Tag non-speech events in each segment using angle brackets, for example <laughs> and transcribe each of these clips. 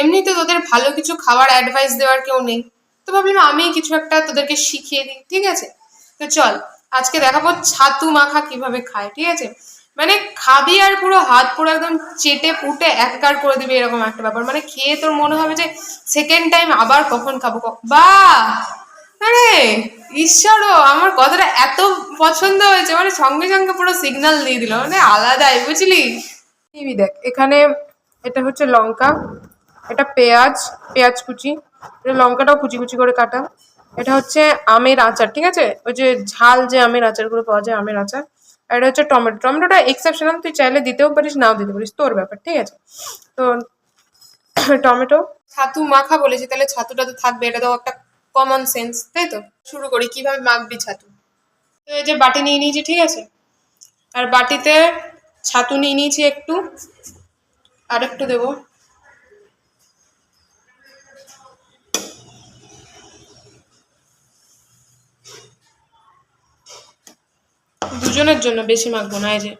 এমনিতে তোদের ভালো কিছু খাবার অ্যাডভাইস দেওয়ার কেউ নেই। তো ভাবলাম আমি কিছু একটা তোদেরকে শিখিয়ে দিই, ঠিক আছে? তো চল, আজকে দেখাবো ছাতু মাখা কীভাবে খায়, ঠিক আছে? মানে খাবি আর পুরো হাত পুরো একদম চেটে পুটে একাকার করে দিবি এরকম একটা ব্যাপার। মানে খেয়ে তোর মনে হবে যে সেকেন্ড টাইম আবার কখন খাব বাহ আরে, ঈশ্বর আমার কথাটা এত পছন্দ হয়েছে। মানে সঙ্গে সঙ্গে পুরো সিগন্যাল দিয়ে দিল। মানে আলাদাই, বুঝলি? দেখ, এখানে এটা হচ্ছে লঙ্কা। এটা পেঁয়াজ পেঁয়াজ কুচি লঙ্কাটাও কুচি কুচি করে কাটা। এটা হচ্ছে আমের আচার, ঠিক আছে? ওই যে ঝাল যে আমের আচারগুলো পাওয়া যায়, আমের আচার। এটা হচ্ছে টমেটো। টমেটোটা এক্সেপশনাল তুই চাইলে দিতেও পারিস, নাও দিতে পারিস, তোর ব্যাপার, ঠিক আছে? তো <coughs> টমেটো। ছাতু মাখা বলেছি, তাহলে ছাতুটা তো থাকবে, এটা তো একটা কমন সেন্স তাই তো? শুরু করি, কীভাবে মাখবি ছাতু? তো এই যে বাটি নিয়ে নিয়েছি, ঠিক আছে? আর বাটিতে ছাতু নিয়ে নিয়েছি একটু আর একটু দেবো। দুজনের জন্য বেশি মাখবো না, এই যে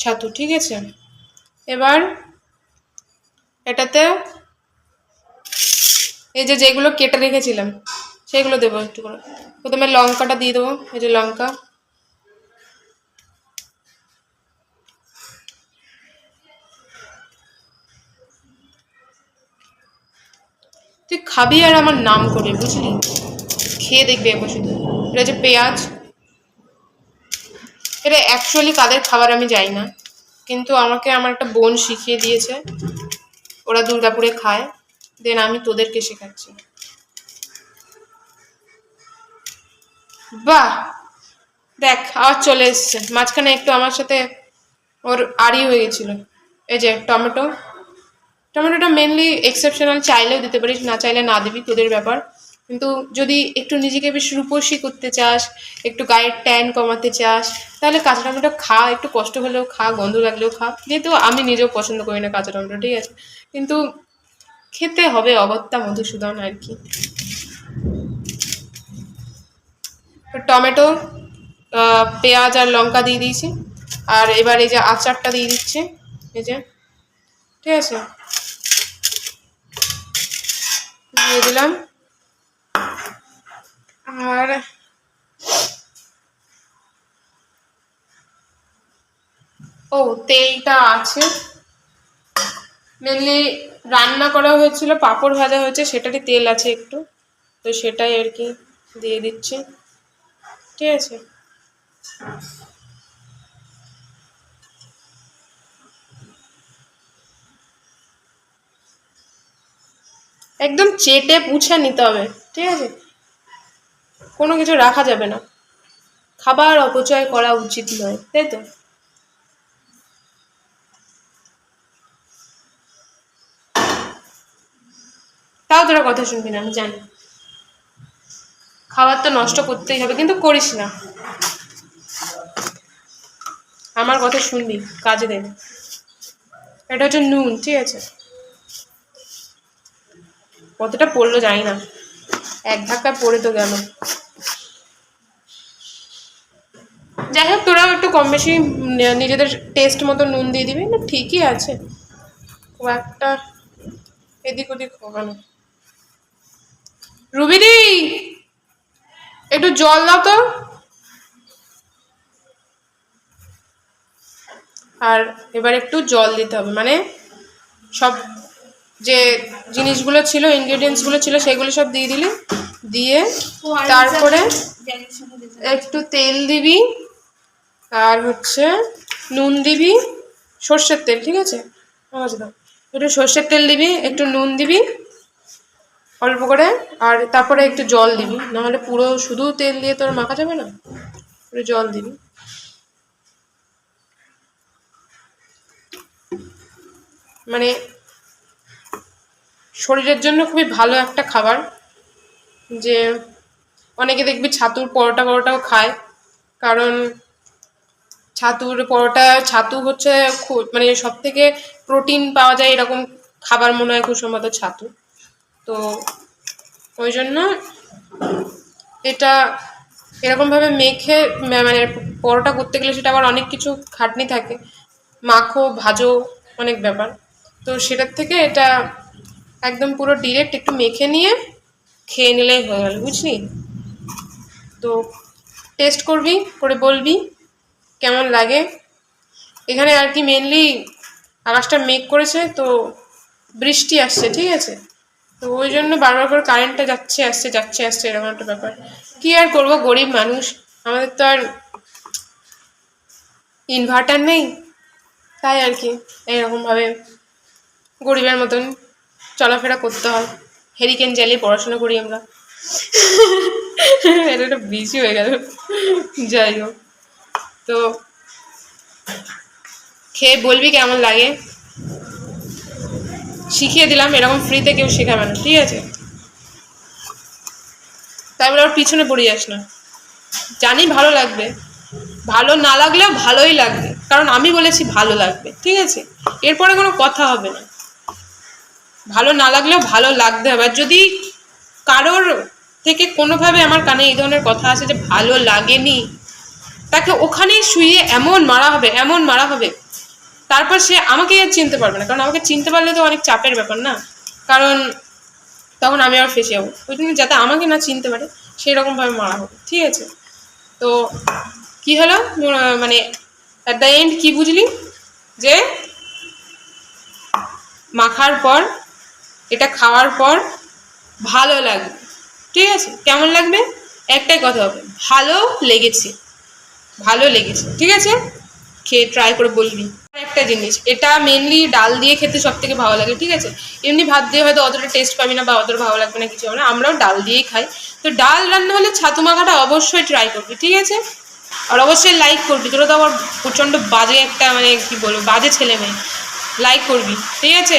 ছাতু, ঠিক আছে? এবার এটাতে এই যে যেগুলো কেটে রেখেছিলাম, সেগুলো দেবো একটু করে। প্রথমে লঙ্কাটা দিয়ে দেবো, এই যে লঙ্কা। তুই খাবি আর আমার নাম করে, বুঝলি? খেয়ে দেখবি একবার শুধু। এটা হচ্ছে পেঁয়াজ এটা অ্যাকচুয়ালি কাদের খাবার আমি যাই না। কিন্তু আমাকে আমার একটা বোন শিখিয়ে দিয়েছে। ওরা দুর্গাপুরে খায়। দেন আমি তোদেরকে শেখাচ্ছি। বাহ! দেখ, আবার চলে এসছে। মাঝখানে একটু আমার সাথে ওর আড়ি হয়ে গেছিল। এই যে, টমেটো। টমেটোটা মেনলি এক্সেপশনাল চাইলেও দিতে পারিস, না চাইলে না দিবি, তোদের ব্যাপার। কিন্তু যদি একটু নিজেকে বেশ রূপসী করতে চাস, একটু গায়ের ট্যান কমাতে চাস, তাহলে কাঁচা টমেটো খা, একটু কষ্ট হলেও খা, গন্ধ লাগলেও খা। যেহেতু আমি নিজেও পছন্দ করি না কাঁচা টমেটো, ঠিক আছে? কিন্তু খেতে হবে অগত্যা মধুসূদন আর কি। টমেটো পেঁয়াজ আর লঙ্কা দিয়ে দিয়েছি। আর এবার এই যে আচারটা দিয়ে দিচ্ছি, এই যে, ঠিক আছে? দিয়ে দিলাম। আর ও, তেলটা আছে। মেনলি রান্না করা হয়েছিল, পাঁপড় ভাজা হয়েছে, সেটারই তেল আছে একটু। তো সেটাই আর কি দিয়ে দিচ্ছি। ঠিক আছে? একদম চেটে পুছে নিতে হবে। ঠিক আছে? কোনো কিছু রাখা যাবে না। খাবার অপচয় করা উচিত নয়, তাই তো? তাও তোরা কথা শুনবি না, আমি জানি। খাবার তো নষ্ট করতেই হবে, কিন্তু করিস না। আমার কথা শুনবি, কাজে দেবে এটা হচ্ছে নুন, ঠিক আছে? কতটা পড়ল জানি না। এক ধাক্কা পড়ে তো গেল যাই হোক তোরাও একটু কম বেশি নিজেদের টেস্ট মতো নুন দিয়ে দিবি না ঠিকই আছে। খুব একটা এদিক ওদিক হবে না। রুবিদি একটু জল দাও তো। আর এবার একটু জল দিতে হবে মানে সব যে জিনিসগুলো ছিল ইনগ্রেডিয়েন্টসগুলো ছিল সেগুলো সব দিয়ে দিলি দিয়ে তারপরে একটু তেল দিবি। আর হচ্ছে নুন দিবি, সর্ষের তেল, ঠিক আছে? দাও। একটু সর্ষের তেল দিবি, একটু নুন দিবি, অল্প করে, আর তারপরে একটু জল দিবি। নাহলে পুরো শুধু তেল দিয়ে তোর মাখা যাবে না একটু জল দিবি। মানে শরীরের জন্য খুবই ভালো একটা খাবার যে অনেকে দেখবি ছাতুর পরোটা পরোটাও খায়। কারণ ছাতুর পরোটা, ছাতু হচ্ছে মানে সব থেকে প্রোটিন পাওয়া যায় এরকম খাবার মনে হয় খুব সম্ভবত ছাতু। তো ওই জন্য এটা এরকমভাবে মেখে মানে পরোটা করতে গেলে সেটা আবার অনেক কিছু খাটনি থাকে। মাখো, ভাজো অনেক ব্যাপার। তো সেটার থেকে এটা একদম পুরো ডিরেক্ট একটু মেখে নিয়ে খেয়ে নিলেই হয়ে গেল, বুঝলি? তো টেস্ট করবি, করে বলবি। কেমন লাগে? এখানে আর কি মেনলি আকাশটা মেঘ করেছে, তো বৃষ্টি আসছে, ঠিক আছে? তো ওই জন্য বারবার করে কারেন্টটা যাচ্ছে, আসছে যাচ্ছে, আসছে, এরকম একটা ব্যাপার। কি আর করব, গরিব মানুষ, আমাদের তো আর ইনভার্টার নেই, তাই আর কি, এইরকমভাবে গরিবের মতন চলাফেরা করতে হয়। হেরিকেন জ্বালিয়ে পড়াশোনা করি আমরা। <laughs> এটা একটা বিজি হয়ে গেল। যাই হোক। তো খেয়ে বলবি কেমন লাগে? শিখিয়ে দিলাম, এরকম ফ্রিতে কেউ শেখাবে না, ঠিক আছে? বলে ওর পিছনে পড়ে যাস না। জানি ভালো লাগবে। ভালো না লাগলেও ভালোই লাগবে। কারণ আমি বলেছি ভালো লাগবে, ঠিক আছে? এরপরে কোনো কথা হবে না। ভালো না লাগলেও ভালো লাগতে হবে। আর যদি কারোর থেকে কোনোভাবে আমার কানে এই ধরনের কথা আছে যে ভালো লাগেনি তাকে ওখানেই শুয়ে এমন মারা হবে, এমন মারা হবে। তারপর সে আমাকে চিনতে পারবে না, কারণ আমাকে চিনতে পারলে তো অনেক চাপের ব্যাপার না? কারণ তখন আমি আর ফেসে যাব। ওই জন্য যাতে আমাকে না চিনতে পারে সেই রকমভাবে মারা হবে। ঠিক আছে? তো কি হলো? মানে অ্যাট দ্য এন্ড কি বুঝলি? যে মাখার পর, এটা খাওয়ার পর ভালো লাগবে। ঠিক আছে? কেমন লাগবে? একটাই কথা হবে, ভালো লেগেছে। ভালো লেগেছে, ঠিক আছে? খেয়ে ট্রাই করে বলবি। একটা জিনিস, এটা মেনলি ডাল দিয়ে খেতে সব থেকে ভালো লাগে, ঠিক আছে? এমনি ভাত দিয়ে হয়তো অতটা টেস্ট পাবি না বা অতটা ভালো লাগবে না, কিছু হবে না, আমরাও ডাল দিয়েই খাই। তো ডাল রান্না হলে ছাতু মাখাটা অবশ্যই ট্রাই করবি, ঠিক আছে? আর অবশ্যই লাইক করবি, তোরা তো আবার প্রচণ্ড বাজে একটা মানে কি বলব, বাজে ছেলে মেয়ে লাইক করবি, ঠিক আছে?